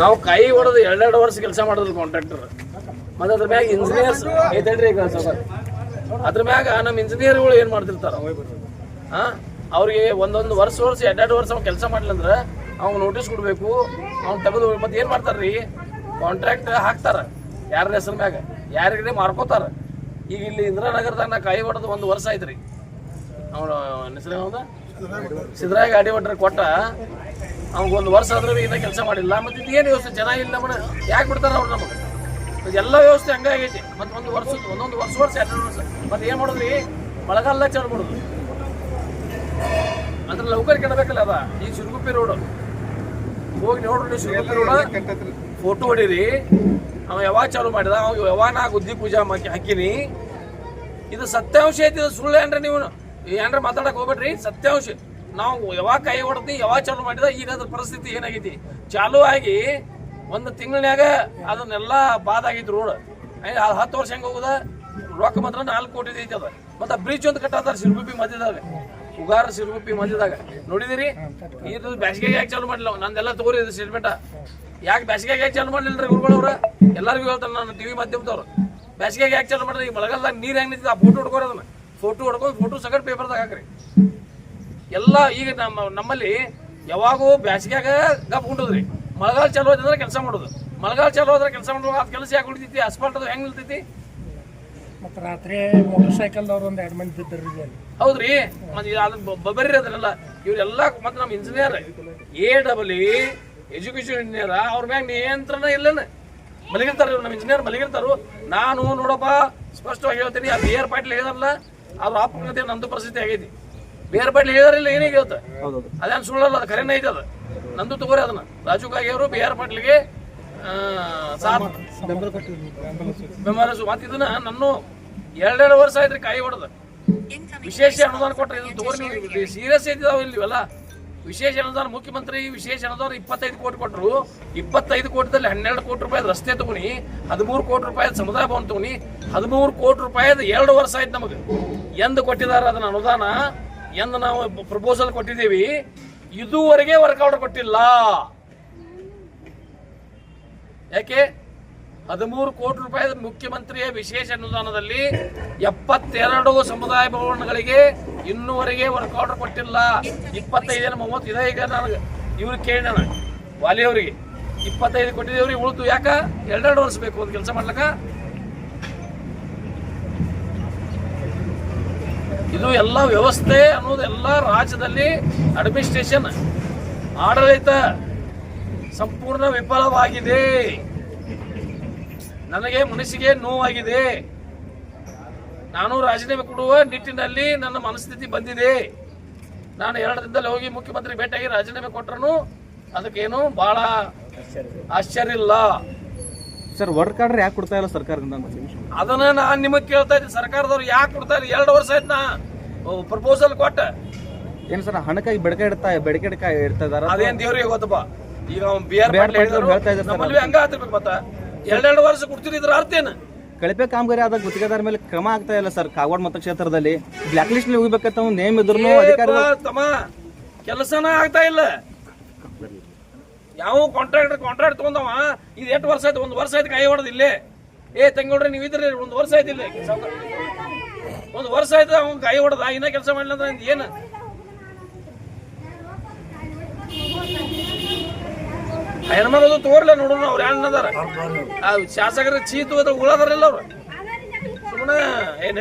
ನಾವು ಕೈ ಹೊಡೆದು ಎರಡೆರಡು ವರ್ಷ ಕೆಲಸ ಮಾಡಿದ್ರು ಕಾಂಟ್ರಾಕ್ಟರ್ ಮತ್ತೆ ಅದ್ರ ಮ್ಯಾಗ ಇಂಜಿನಿಯರ್ಸ್ ಐತಲ್ರಿ ಈಗ? ಅದ್ರ ಮ್ಯಾಗ ನಮ್ಮ ಇಂಜಿನಿಯರ್ಗಳು ಏನು ಮಾಡ್ತಿರ್ತಾರ? ಹಾ ಅವ್ರಿಗೆ ಒಂದೊಂದು ವರ್ಷ ವರ್ಷ, ಎರಡೆರಡು ವರ್ಷ ಅವ್ನು ಕೆಲಸ ಮಾಡ್ಲಿಲ್ಲ ಅವ್ನು ನೋಟಿಸ್ ಕೊಡಬೇಕು, ಅವ್ನು ತೆಗೆದು ಮತ್ತೆ ಏನು ಮಾಡ್ತಾರ್ರಿ? ಕಾಂಟ್ರಾಕ್ಟ್ ಹಾಕ್ತಾರ. ಯಾರ ಹೆಸರು ಮ್ಯಾಗ? ಯಾರಿಗೆ ಮಾರ್ಕೋತಾರ? ಈಗ ಇಲ್ಲಿ ಇಂದಿರಾನಗರದಾಗ ನಾ ಕೈ ಹೊಡೆದು ಒಂದು ವರ್ಷ ಆಯ್ತು ರೀ ಅವನು ಹೆಸರು ಗಾಡಿ ಹೊಟ್ರೆ ಕೊಟ್ಟ. ಅವ್ನಿಗೆ ಒಂದು ವರ್ಷ ಆದ್ರೂ ಇನ್ನ ಕೆಲಸ ಮಾಡಿಲ್ಲ. ಮತ್ತೆ ಏನು ವ್ಯವಸ್ಥೆ? ಚೆನ್ನಾಗಿಲ್ಲ ನಮ್ಮನ್ನ. ಯಾಕೆ ಬಿಡ್ತಾರ ಅವ್ರು ನಮಗೆ ಎಲ್ಲ ವ್ಯವಸ್ಥೆ ಹಂಗಾಗೈತಿ ಮತ್ತೆ ಒಂದು ವರ್ಷ ಒಂದೊಂದು ವರ್ಷ ವರ್ಷ ಎರಡು ವರ್ಷ. ಮತ್ತೆ ಏನು ಮಾಡಿದ್ರಿ? ಮಳೆಗಾಲ ಚಾಲು ಮಾಡೋದು ಅದ್ರ ಲೌಕರ್ ಕೆಡಬೇಕಲ್ಲ ಅದ. ಈಗ ಶಿರಗುಪ್ಪಿ ರೋಡ್. ಹೋಗಿ ನೋಡ್ರಿ ಶಿರಗುಪ್ಪಿ ರೋಡ್. ಫೋಟೋ ಹೊಡೀರಿ. ಅವ ಯಾವಾಗ ಚಾಲು ಮಾಡಿದ? ಅವ ಯಾವಾಗ ನಾ ಗುದ್ದಿ ಪೂಜಾ ಹಾಕಿ ಹಾಕಿನಿ? ಇದು ಸತ್ಯಾಂಶ ಐತಿ ಇದು ಸುಳ್ಳು ಏನ್ರಿ ನೀವು? ಏನ್ರ ಮಾತಾಡಕ್ ಹೋಗ್ಬೇಡ್ರಿ? ಸತ್ಯಾಂಶ. ನಾವು ಯಾವಾಗ ಕೈ ಹೊಡೆದಿ ಯಾವಾಗ ಚಾಲು ಮಾಡಿದ ಈಗ ಅದ್ರ ಪರಿಸ್ಥಿತಿ ಏನಾಗೈತಿ? ಚಾಲು ಆಗಿ ಒಂದು ತಿಂಗಳನ್ಯಾಗ ಅದನ್ನೆಲ್ಲ ಬಾದ್ ಆಗೈತಿ ರೋಡ್ ಹತ್ತು ವರ್ಷ ಹೆಂಗೆ ಹೋಗುದ? ರೊಕ್ಕ ಮಾತ್ರ ನಾಲ್ಕು ಕೋಟಿ ಐತಿ ಅದ. ಮತ್ತೆ ಬ್ರಿಡ್ಜ್ ಒಂದು ಕಟ್ಟಾತಾರ, ಸಿರುಗುಪ್ಪಿ ಮಧ್ಯದಾಗ. ಉಗಾರ ಸಿರುಗುಪ್ಪಿ ಮಧ್ಯದಾಗ. ನೋಡಿದಿರಿ? ಇದು ಬ್ಯಾಸಿಗೆಗೆ ಯಾಕೆ ಚಾಲು ಮಾಡಿಲ್ಲ ನಂದೆಲ್ಲ ತಗೋರಿ ಇದು ಸ್ಟೇಟ್ಮೆಂಟ ಯಾಕೆ ಬ್ಯಾಸಿಗೆಗೆ ಯಾಕೆ ಚಾಲು ಮಾಡಲಿಲ್ಲ ರೀ ಗುರುಗಳವ್ರ ಎಲ್ಲರಿಗೂ ಹೇಳ್ತಾರೆ ನಾನು ಟಿವಿ ಮಾಧ್ಯಮದವ್ರು. ಬ್ಯಾಸಿಗೆಗೆ ಯಾಕೆ ಚಾಲು ಮಾಡಿದ್ರೆ ಈ ಮಳೆಗಾಲದಾಗ ನೀರು ಹೆಂಗ್ ನಿಂತಿದೆ? ಆ ಫೋಟೋ ಹೊಡ್ಕೋರಿ ಫೋಟೋ ಹೊಡ್ಕೊಂಡು ಫೋಟೋ ಸಗಟ್ ಪೇಪರ್ದಾಗ ಹಾಕ್ರಿ. ಎಲ್ಲ ಈಗ ನಮ್ಮ ನಮ್ಮಲ್ಲಿ ಯಾವಾಗೂ ಬ್ಯಾಸಿಗ್ಯಾಗ ಗಪ್ ಉಂಟದ್ರಿ. ಮಳೆಗಾಲ ಚಾಲು ಕೆಲಸ ಮಾಡೋದು. ಮಳೆಗಾಲ ಚಾಲು ಹೋದ್ರೆ ಕೆಲಸ ಮಾಡೋದು ಅದು ಕೆಲಸ ಯಾಕೆ ಉಳಿತೈತಿ? ಅಸ್ಫಾಲ್ಟ್ ಅದು ಹೆಂಗ್ ನಿಲ್ತೈತಿ? ಮತ್ತು ರಾತ್ರಿ ಮೋಟರ್ ಸೈಕಲ್ದವ್ರು ಒಂದು ಎರಡು ಮಂದಿ ಬಿದ್ದರು ಹೌದ್ರಿ? ಮತ್ತೆ ಅದು ಬಬರಿ ಅದ್ರಲ್ಲ. ಇವರೆಲ್ಲ ಮತ್ತೆ ನಮ್ಮ engineer A double education engineer ಅವ್ರ ಮ್ಯಾಗ ನಿಯಂತ್ರಣ ಇಲ್ಲನ? ಮಲಗಿರ್ತಾರ ನಮ್ಮ ಇಂಜಿನಿಯರ್ ಮಲಗಿರ್ತಾರು. ನಾನು ನೋಡಪ್ಪ ಸ್ಪಷ್ಟವಾಗಿ ಹೇಳ್ತೀನಿ ಆ ಏರ್ ಆರ್ ಪಾಟೀಲ್ ಹೇಳಿದಾರಲ್ಲ ಅವ್ರ ನಂದು ಪರಿಸ್ಥಿತಿ ಆಗೈತಿ. ಬಿ ಪಾಟ್ಲಿ ಹೇಳಿದ್ರಲ್ಲ ಏನೇ ಹೇಳ್ತ ಅದೇನು ಸುಳ್ಳಲ್ಲ ಅದು ಕರೆನೇ ಐತೆ ಅದು. ನಂದು ತಗೋರಿ ಅದನ್ನ. ರಾಜು ಕಾಗೆ ಅವರು ಬಿ ಆರ್ ಪಾಟೀಲ್ಗೆ ಆ, ಸಾಥ್ ಬೆಂಬಲ ಸು- ಮತ್ತೆ ಇದನ್ನ ನನ್ನ ಎರಡೆರಡು ವರ್ಷ ಆಯ್ತ್ರಿ ಕಾಯಿ ಹೊಡೆದ. ವಿಶೇಷ ಅನುದಾನ ಕೊಟ್ಟರೆ ಇದನ್ನ ತಗೋರಿ ಸೀರಿಯಸ್ ಐತಿದಾವ ಇಲ್ಲಿ ಇವೆಲ್ಲ ವಿಶೇಷ ಅನುದಾನ ಮುಖ್ಯಮಂತ್ರಿ ವಿಶೇಷ ಅನುದಾನ ಇಪ್ಪತ್ತೈದು ಕೋಟಿ ಕೊಟ್ಟರು ಇಪ್ಪತ್ತೈದು ಕೋಟಿದಲ್ಲಿ ಹನ್ನೆರಡು ಕೋಟಿ ರೂಪಾಯಿ ರಸ್ತೆ ತಗೋಣಿ ಹದಿಮೂರು ಕೋಟಿ ರೂಪಾಯಿ ಸಮುದಾಯ ಭವನ ತಗೊನಿ ಹದಿಮೂರು ಕೋಟಿ ರೂಪಾಯಿ ಎರಡು ವರ್ಷ ಆಯ್ತು ನಮಗೆ. ಎಂದು ಕೊಟ್ಟಿದ್ದಾರೆ ಅದನ್ನ ಅನುದಾನ? ಎಂದು ನಾವು ಪ್ರಪೋಸಲ್ ಕೊಟ್ಟಿದ್ದೀವಿ. ಇದುವರೆಗೆ ವರ್ಕ್ ಕೊಟ್ಟಿಲ್ಲ. ಯಾಕೆ? ಹದಿಮೂರು ಕೋಟಿ ರೂಪಾಯಿ ಮುಖ್ಯಮಂತ್ರಿಯ ವಿಶೇಷ ಅನುದಾನದಲ್ಲಿ ಎಪ್ಪತ್ತೆರಡು ಸಮುದಾಯ ಭವನಗಳಿಗೆ ಇನ್ನೂವರೆಗೆ ವರ್ಕ್ ಆರ್ಡರ್ ಕೊಟ್ಟಿಲ್ಲ. ಇಪ್ಪತ್ತೈದು ಮೂವತ್ತು ಇದೆ ಈಗ ನನಗೆ. ಇವ್ರು ಕೇಳಿ ನಾನು ವಾಲಿಯವರಿಗೆ. ಇಪ್ಪತ್ತೈದು ಕೊಟ್ಟಿದ್ದೇವ್ರಿ ಉಳಿದು ಯಾಕೆ? ಎರಡೆರಡು ವರ್ಷ ಬೇಕು ಒಂದು ಕೆಲಸ ಮಾಡ್ಲಕ್ಕ. ಇದು ಎಲ್ಲ ವ್ಯವಸ್ಥೆ ಅನ್ನೋದು ಎಲ್ಲ ರಾಜ್ಯದಲ್ಲಿ ಅಡ್ಮಿನಿಸ್ಟ್ರೇಷನ್ ಆಡಳಿತ ಸಂಪೂರ್ಣ ವಿಫಲವಾಗಿದೆ. ನನಗೆ ಮನಸ್ಸಿಗೆ ನೋವಾಗಿದೆ. ನಾನು ರಾಜೀನಾಮೆ ಕೊಡುವ ನಿಟ್ಟಿನಲ್ಲಿ ನನ್ನ ಮನಸ್ಥಿತಿ ಬಂದಿದೆ. ನಾನು ಎರಡು ದಿನದಲ್ಲಿ ಹೋಗಿ ಮುಖ್ಯಮಂತ್ರಿ ಭೇಟಿಯಾಗಿ ರಾಜೀನಾಮೆ ಕೊಟ್ಟರು ಅದಕ್ಕೇನು ಬಹಳ ಆಶ್ಚರ್ಯ ಇಲ್ಲ. ಸರ್ ವರ್ಕ್ ಆರ್ಡರ್ ಯಾಕೆ ಕೊಡ್ತಾ ಇಲ್ಲ ಸರ್ಕಾರದಿಂದ ಅದನ್ನ ನಾನು ನಿಮಗೆ ಕೇಳ್ತಾ ಇದ್ದೀನಿ. ಸರ್ಕಾರದವ್ರು ಯಾಕೆ ಕೊಡ್ತಾ ಇಲ್ಲ? ಎರಡು ವರ್ಷ ಆಯ್ತು ನಾ ಪ್ರಪೋಸಲ್ ಕೊಟ್ಟ. ಏನು ಸರ್ ಹಣಕ್ಕಾಗಿ ಬೆಡಕೆ ಇಡ್ತಾ ಬೆಡಕೆ ಇಡ್ತಾ ಇಡ್ತಾ ಅದೇನ್ ದೇವ್ರಿಗೆ ಗೊತ್ತಪ್ಪ? ಈಗ ಬಿ ಆರ್ ಬಿ.ಆರ್. ಪಾಟೀಲ್ ಹೇಳ್ತಾ ಇದ್ದಾರೆ ನಮ್ಮಲ್ಲಿ ಹಂಗ ಆತಿರ್ಬೇಕು ಮತ್ತ. ಎರಡೆರಡು ವರ್ಷ ಕೊಡ್ತೀರಿ ಇದ್ರ ಅರ್ಥ ಏನು? ಕಳಪೆ ಕಾಮಗಾರಿ ಆದಾಗ ಗುತ್ತಿಗೆದಾರ ಮೇಲೆ ಕ್ರಮ ಆಗ್ತಾ ಇಲ್ಲ ಸರ್ ಕಾಗವಾಡ ಮತಕ್ಷೇತ್ರದಲ್ಲಿ. ಬ್ಲಾಕ್ ಲಿಸ್ಟ್ ಹೋಗ್ಬೇಕಂತ ಒಂದು ನೇಮ್ ಇದ್ರು ಅಧಿಕಾರಿ ತಮ್ಮ. ಕೆಲಸನ ಆಗ್ತಾ ಇಲ್ಲ. ಯಾವ ಕಾಂಟ್ರಾಕ್ಟರ್ ಕಾಂಟ್ರಾಕ್ಟ್ ತಗೊಂಡವ? ಇದು ಎಷ್ಟು ವರ್ಷ ಆಯ್ತು? ಒಂದು ವರ್ಷ ಆಯ್ತು ಕೈ ಹೊಡೆದಿಲ್ಲೇ ಏ ತಂಗೋಡ್ರಿ ನೀವು ಇದ್ರಿ ಒಂದು ವರ್ಷ ಆಯ್ತು ಇಲ್ಲೇ. ಸಾವ್ಕಾರ. ಒಂದ್ ವರ್ಷ ಆಯ್ತು ಅವ್ನ್ ಗಾಯಿ ಹೊಡೆದ ಇನ್ನ ಕೆಲಸ ಮಾಡ್ಲಿಲ್ಲ ಅಂದ್ರೆ ಏನು? ಹೆಣ್ಮಗಳು ತೋರ್ಲ ನೋಡೋಣ ಅವ್ರ ಅದಾರ ಶಾಸಕರ ಚೀತು ಅದ್ರ ಉಳದಾರಲ್ಲ ಅವ್ರ. ಸುಮ್ಮನೆ ಏನ್